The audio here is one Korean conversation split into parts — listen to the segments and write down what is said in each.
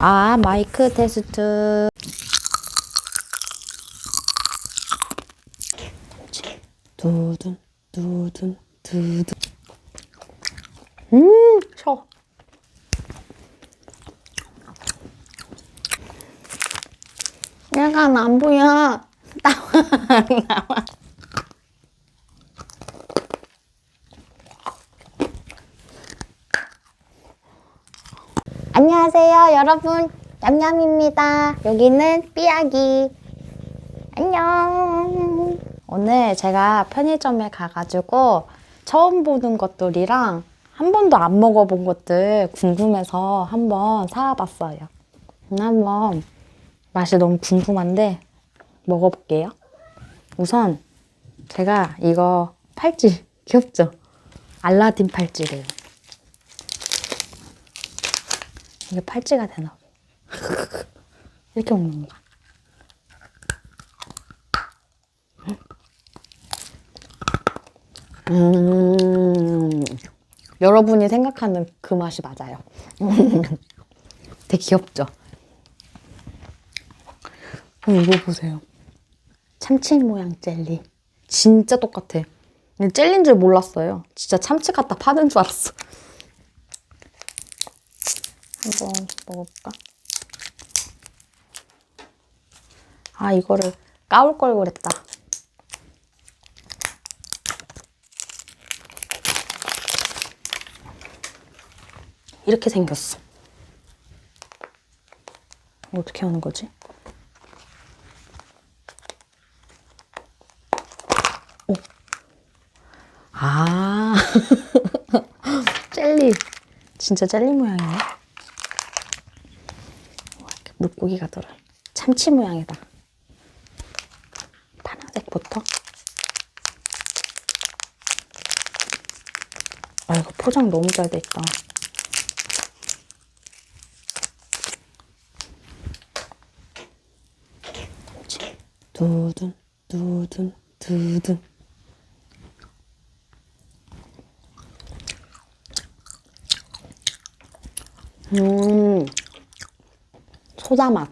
아, 마이크 테스트. 두둔, 두둔, 두둔. 음, 셔. 약간 안 보여. 나와, 나와. 안녕하세요, 여러분. 냠냠입니다. 여기는 삐약이. 안녕. 오늘 제가 편의점에 가가지고 처음 보는 것들이랑 한 번도 안 먹어본 것들 궁금해서 한번 사와봤어요. 한번 맛이 너무 궁금한데 먹어볼게요. 우선 제가 이거 팔찌 귀엽죠? 알라딘 팔찌래요. 이게 팔찌가 되나? 이렇게 먹는 거야. 음, 여러분이 생각하는 그 맛이 맞아요. 되게 귀엽죠? 어, 이거 보세요. 참치 모양 젤리. 진짜 똑같아. 젤리인 줄 몰랐어요. 진짜 참치 갖다 파는 줄 알았어. 한번 먹어볼까? 아, 이거를 까올 걸 그랬다. 이렇게 생겼어. 이거 어떻게 하는 거지? 오. 아. 젤리. 진짜 젤리 모양이네. 물고기가 들어. 참치 모양이다. 파란색부터. 아, 이거 포장 너무 잘 돼 있다. 두둔, 두둔, 두둔. 음, 소다 맛.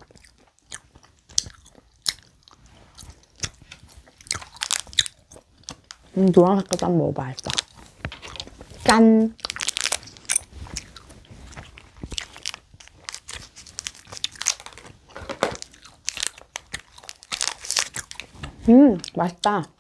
음, 노란색깔도 한번 먹어봐야겠다. 짠! 음, 맛있다.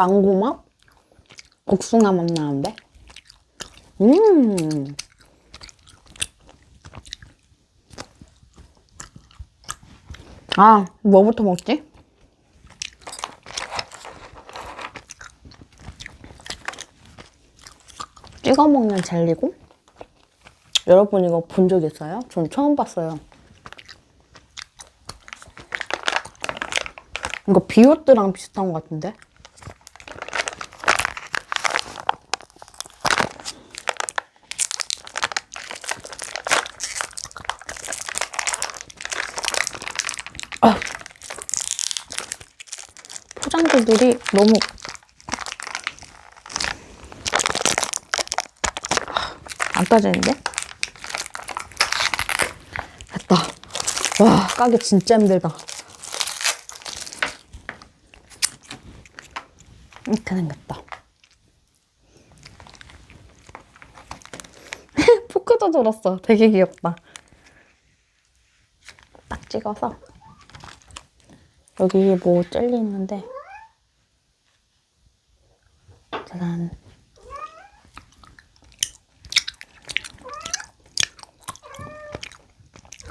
망고 맛? 복숭아 맛 나는데? 음. 아, 뭐부터 먹지? 찍어 먹는 젤리고? 여러분 이거 본 적 있어요? 전 처음 봤어요. 이거 비오트랑 비슷한 것 같은데? 아. 포장지들이 너무 안 빠지는데? 됐다. 와, 까기 진짜 힘들다. 이렇게 생겼다. 포크도 들었어. 되게 귀엽다. 딱 찍어서 여기 뭐 젤리 있는데 짜잔.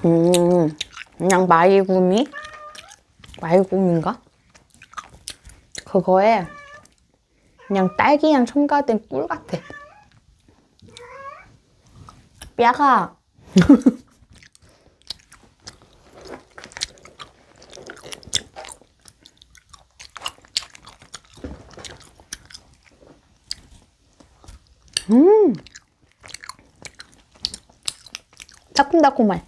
음, 그냥 마이구미? 마이구미인가? 그거에 그냥 딸기향 첨가된 꿀 같아. 뼈가 음. 달콤달콤해.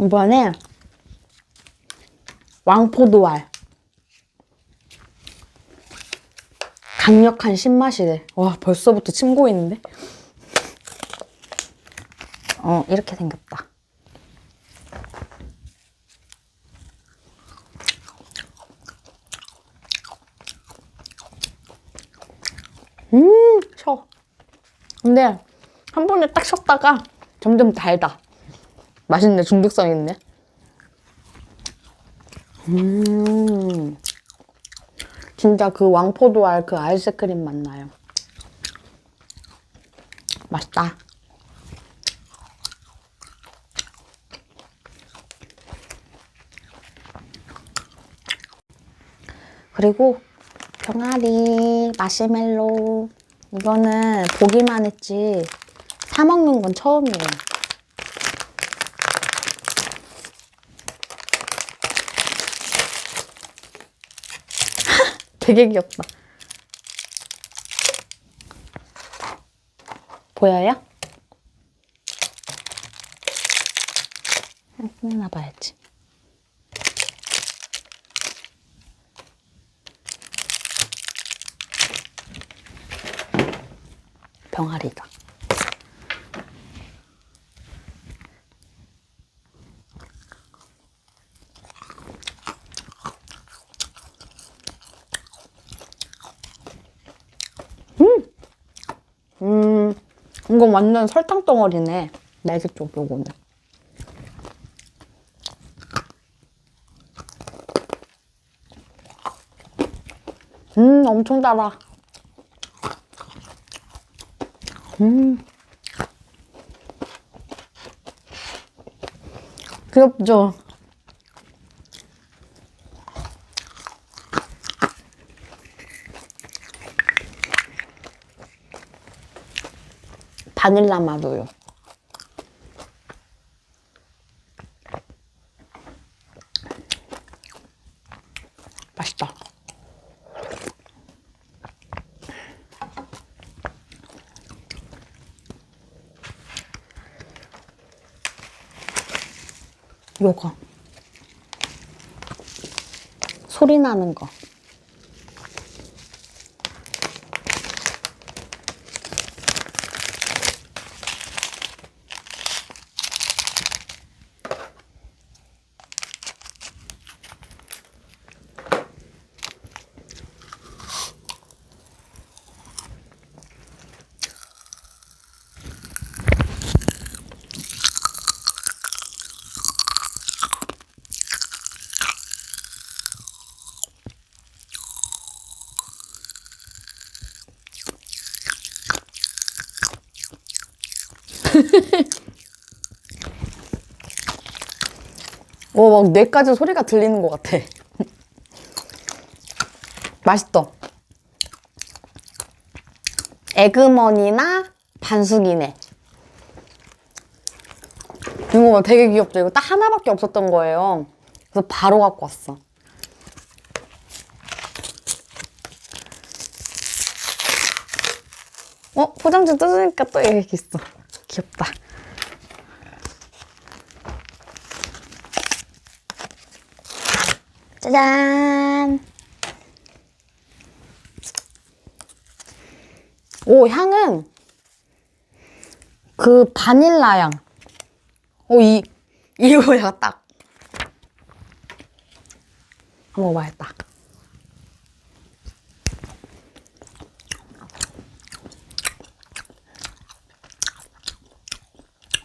이번에 왕포도알. 강력한 신맛이래. 와 벌써부터 침고 있는데? 어 이렇게 생겼다. 음, 셔. 근데 한 번에 딱 쉬었다가 점점 달다. 맛있네, 중독성 있네. 음, 진짜 그 왕포도알 그 아이스크림 맛 나요. 맛있다. 그리고 병아리 마시멜로 이거는 보기만 했지 사 먹는 건 처음이에요. 되게 귀엽다. 보여요? 꺼내나 봐야지. 병아리다. 음, 이건 완전 설탕 덩어리네. 날개 쪽 요거는. 음, 엄청 달아. 음. 귀엽죠? 바닐라 맛 우유. 맛있다. 요거. 소리 나는 거. 오, 막 뇌까지 소리가 들리는 것 같아. 맛있다. 에그머니나 반숙이네. 이거 봐, 되게 귀엽죠? 이거 딱 하나밖에 없었던 거예요. 그래서 바로 갖고 왔어. 어? 포장지 뜯으니까 또 여기 있어. 귀엽다. 짜잔! 오, 향은 그 바닐라 향. 오, 이, 이거야, 딱. 한번 먹어봐야겠다.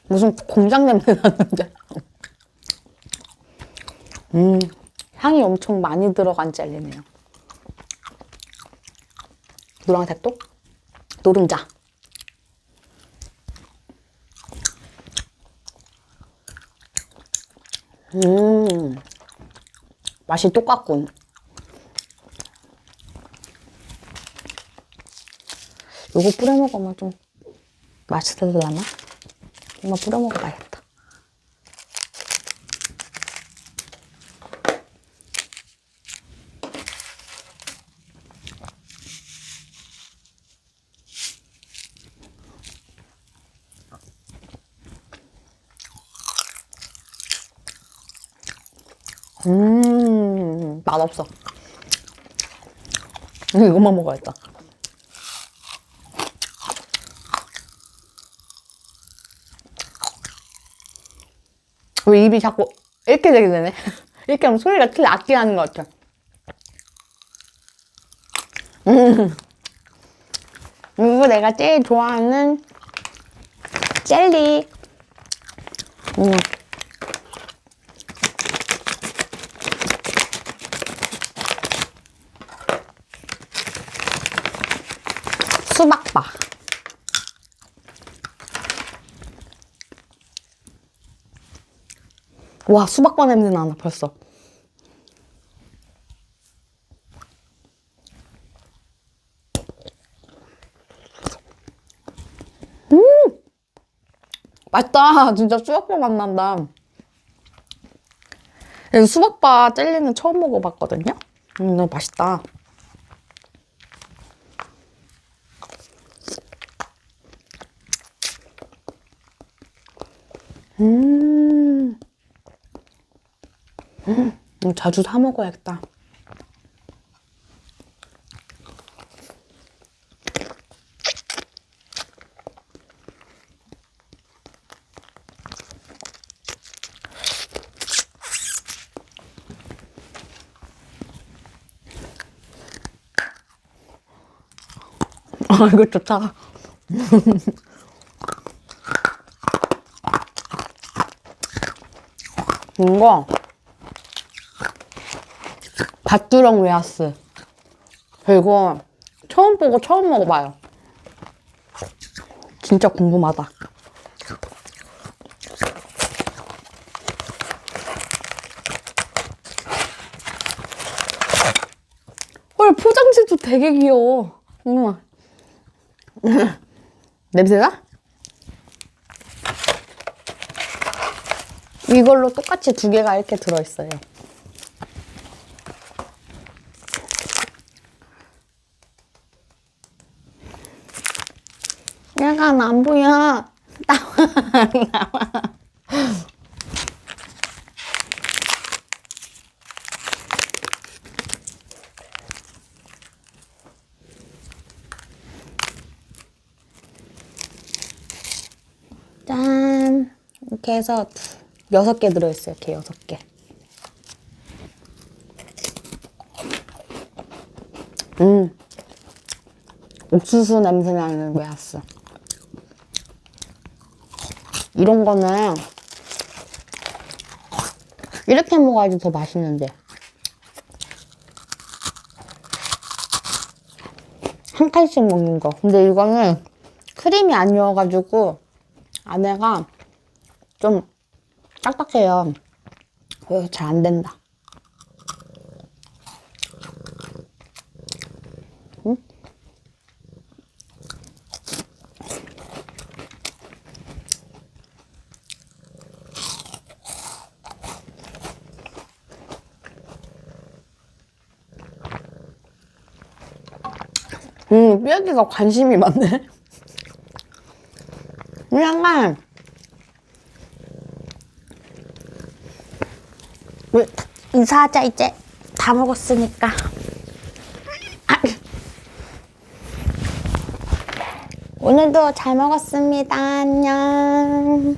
무슨 공장 냄새 나는데. 음, 향이 엄청 많이 들어간 젤리네요. 노란색도? 노른자. 음, 맛이 똑같군. 요거 뿌려 먹으면 좀 맛있을라나? 한번 뿌려 먹어봐야겠다. 음, 맛없어. 음, 이것만 먹어야겠다. 왜 입이 자꾸 이렇게 되게 되네? 이렇게 하면 소리가 틀 낮게 하는 것 같아. 음. 이거 내가 제일 좋아하는 젤리. 음. 수박바. 와, 수박바 냄새 나나, 벌써. 음! 맛있다. 진짜 수박바 맛 난다. 이 수박바 젤리는 처음 먹어봤거든요? 음, 너무 맛있다. 음. 음, 이거 자주 사 먹어야겠다. 아, 이거 좋다. 이거 밭두렁 웨하스. 그리고 처음 보고 처음 먹어봐요. 진짜 궁금하다. 헐 포장지도 되게 귀여워. 우와 냄새나? 이걸로 똑같이 두 개가 이렇게 들어있어요. 약간 안 보여. 나와, 나와. 짠. 이렇게 해서 두- 여섯 개 들어있어요. 이렇게 여섯 개. 음. 옥수수 냄새 나는 웨하스. 이런 거는 이렇게 먹어야지 더 맛있는데. 한 칸씩 먹는 거. 근데 이거는 크림이 아니어가지고 안에가 좀 딱딱해요. 그래서 잘 안 된다. 음, 뼈기가 관심이 많네. 약간 우리 인사하자 이제 다 먹었으니까 아. 오늘도 잘 먹었습니다 안녕